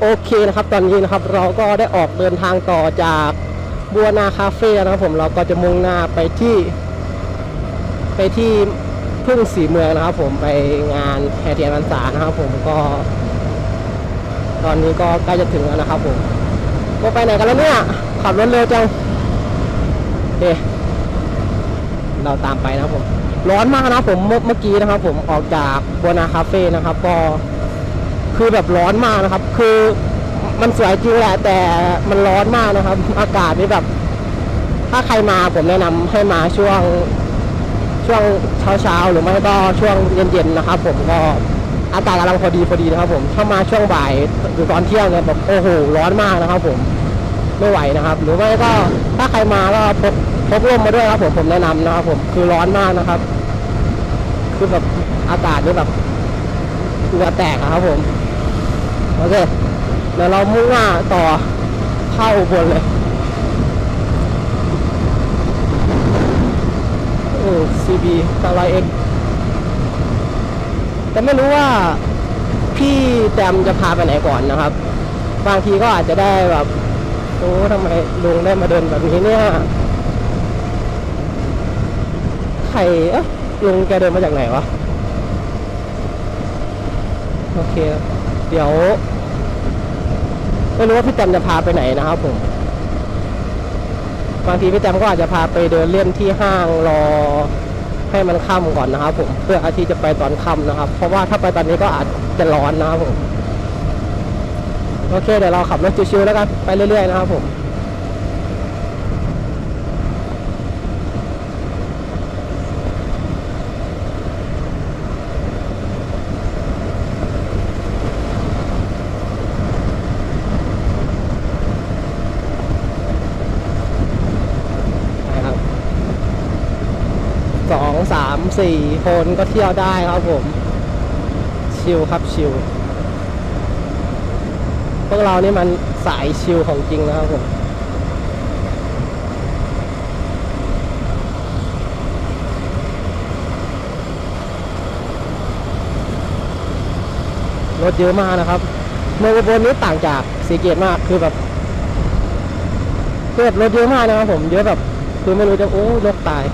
โอเคนะครับ ตอนนี้นะครับเราก็ได้ออกเดินทางต่อจากบัวนาคาเฟ่นะครับผมเราก็จะมุ่งหน้าไปที่ ไปที่ทุ่งสีเมืองนะครับ ผมไปงานแห่เทียนพรรษานะครับ ผมก็ ตอนนี้ก็ใกล้จะถึงแล้วนะครับ ผมก็ไปไหนกันแล้วเนี่ยขับรถเร็วจังเอ๊เราตามไปนะครับผม ร้อนมากนะครับผมเมื่อเมื่อกี้นะครับ ผมออกจากบัวนาคาเฟ่นะครับ ก็ คือแบบร้อนมากนะครับ คือมันสวยจริงแหละแต่มันร้อนมากนะครับ อากาศนี่แบบ ถ้าใครมาผมแนะนำให้มาช่วงช่วงเช้าเช้าๆหรือไม่ก็ช่วงเย็นๆนะครับ ผมก็อากาศกำลังพอดีพอดีนะครับ ผมถ้ามาช่วงบ่ายหรือตอนเที่ยงเนี่ยแบบโอ้โหร้อนมากนะครับ ผมไม่ไหวนะครับ หรือไม่ก็ถ้าใครมาก็พกพกร่มมาด้วยครับผมผมแนะนำนะครับ ผมคือร้อนมากนะครับ คือแบบอากาศนี่แบบเหงื่อแตกครับผม โอเค เดี๋ยวเรามุ่งหน้าต่อเข้าบนเลยโอ้ซีบีตาลายเอ็กแต่ไม่รู้ว่าพี่แจมจะพาไปไหนก่อนนะครับ บางทีก็อาจจะได้แบบโอ้ทำไมลุงได้มาเดินแบบนี้เนี่ยใครเอ๊ะลุงแกเดินมาจากไหนวะ โอเค เดี๋ยวไม่รู้ว่าพี่แตมจะพาไปไหนนะครับผมบางทีพี่แตมก็อาจจะพาไปเดินเล่นที่ห้างรอให้มันค่ำก่อนนะครับ ผมเพื่ออาทิตย์จะไปตอนค่ำนะครับ เพราะว่าถ้าไปตอนนี้ก็อาจจะร้อนนะครับผมโอเคเดี๋ยวเราขับรถชิวๆแล้วกันไปเรื่อยๆนะครับผม นะครับสอง สี่คนก็เที่ยวได้ครับผม ชิลครับชิลพวกเรานี่มันสายชิลของจริงนะครับผมรถเยอะมากนะครับเมืองอุบลนี้ต่างจากสีเกตมากคือแบบคือแบรถเยอะมากนะครับผมเยอะแบบ คือไม่รู้จะโอ้รถตาย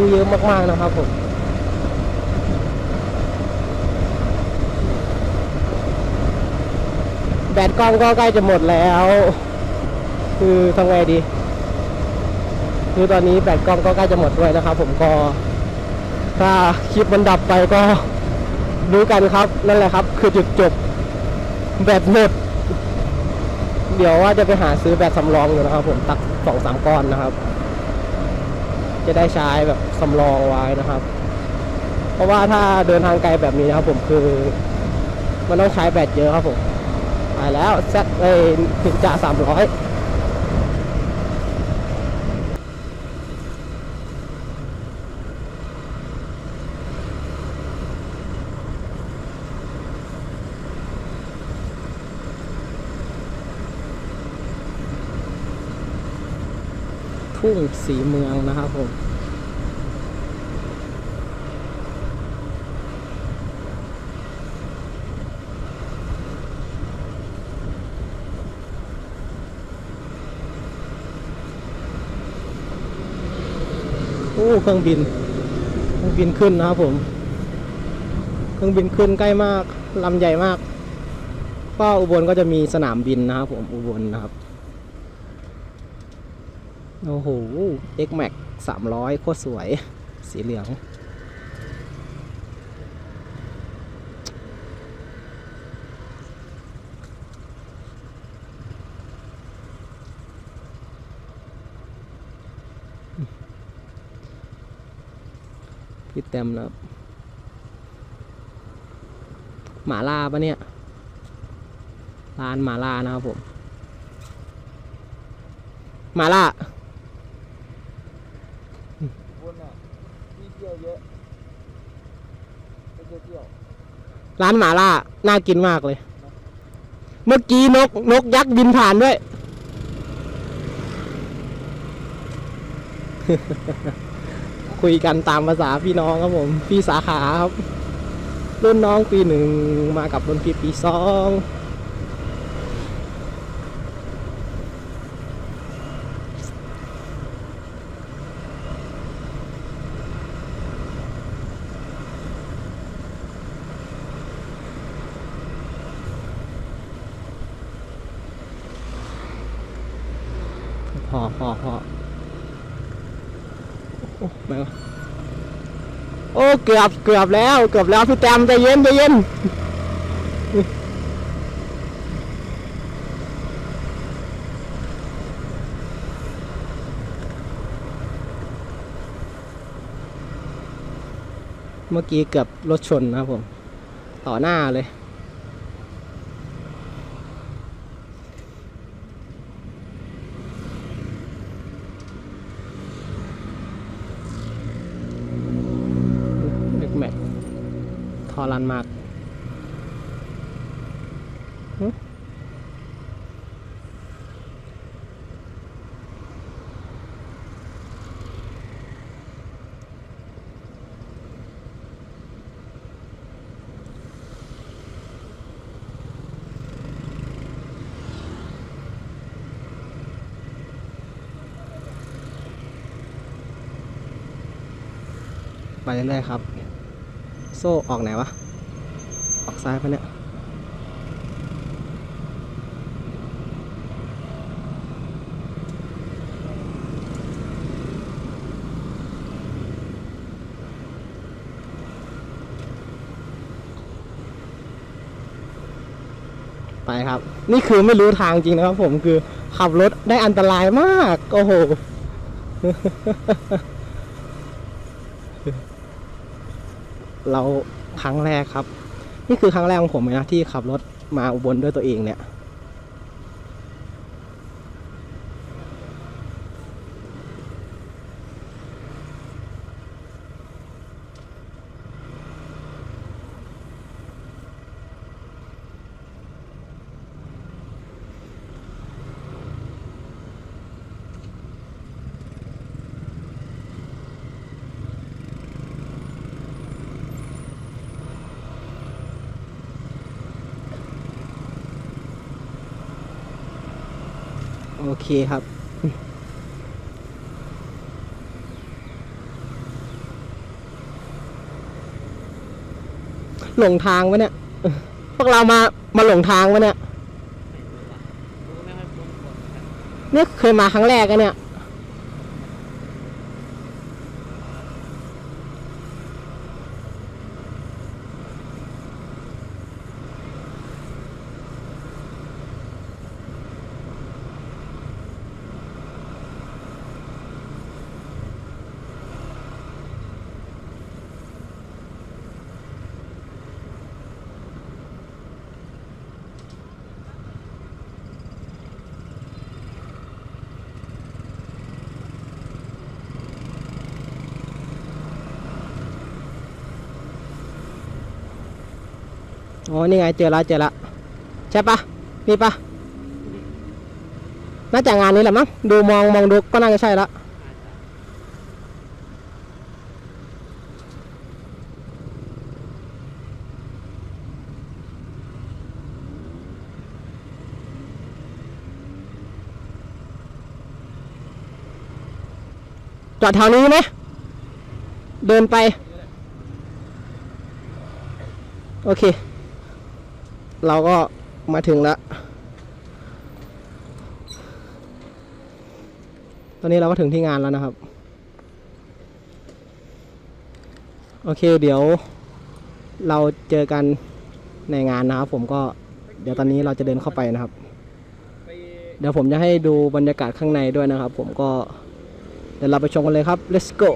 คือเยอะมากๆนะครับผมแบตกล้องก็ใกล้จะหมดแล้ว คือทำไงดี คือตอนนี้แบตกล้องก็ใกล้จะหมดด้วยนะครับ ผมก็ถ้าคลิปมันดับไปก็รู้กันครับนั่นแหละครับ คือจุดจบแบตหมดเดี๋ยวว่าจะไปหาซื้อแบบสำรองอยู่นะครับผมตักสองสามก้อนนะครับ จะได้ใช้แบบสำรองไว้นะครับ เพราะว่าถ้าเดินทางไกลแบบนี้นะครับ ผมคือ มันต้องใช้แบตเยอะครับผมไปแล้วแซดเอ้ยถึงจะสามร้อย ทุ่งสีเมืองนะครับผมโอ้เครื่องบิน เครื่องบินขึ้นนะครับผม เครื่องบินขึ้นใกล้มากลำใหญ่มาก ก็อุบลก็จะมีสนามบินนะครับผมอุบลนะครับ โอ้โห X Max 300 โคตรสวย สีเหลือง พี่เต็มนะครับหมาล่าปะเนี่ย ร้านหมาล่านะครับผม หมาล่า วนอะ ที่ยวเยอะไปเที่ยวเที่ยวร้านหมาล่า น่ากินมากเลย เมื่อกี้นกนกยักษ์บินผ่านด้วย คุยกันตามภาษาพี่น้องครับผม พี่สาขาครับ รุ่นน้องปีหนึ่งมากับรุ่นพี่ปีสอง พอพอพอโอ้ไม่โอ้เกือบเกือบแล้วเกือบแล้วพี่แตมใจเย็นใจเย็นเมื่อกี้เกือบรถชนนะครับผม ต่อหน้าเลย เด็กแม็กท อรันมากหึไปเรื่อยๆครับ โซ่ออกไหนวะ ออกซ้ายปะเนี่ย ไปครับ นี่คือไม่รู้ทางจริงนะครับผมคือขับรถได้อันตรายมาก โอ้โห เราครั้งแรกครับ นี่คือครั้งแรกของผมเลยนะที่ขับรถมาอุบลด้วยตัวเองเนี่ย โอเคครับ หลงทางวะเนี่ย พวกเรามา มาหลงทางวะเนี่ย เนี่ยเคยมาครั้งแรกกันเนี่ย อ๋อ นี่ไงเจอแล้วเจอแล้วใช่ปะนี่ปะน่าจะงานนี้แหละมั้งดูมองมองดูก็น่าจะใช่ละจอดแถวนี้ไหมเดินไป โอเค เราก็มาถึงแล้วตอนนี้เราก็ถึงที่งานแล้วนะครับ โอเคเดี๋ยวเราเจอกันในงานนะครับ ผมก็เดี๋ยวตอนนี้เราจะเดินเข้าไปนะครับ เดี๋ยวผมจะให้ดูบรรยากาศข้างในด้วยนะครับ ผมก็เดี๋ยวเราไปชมกันเลยครับ let's go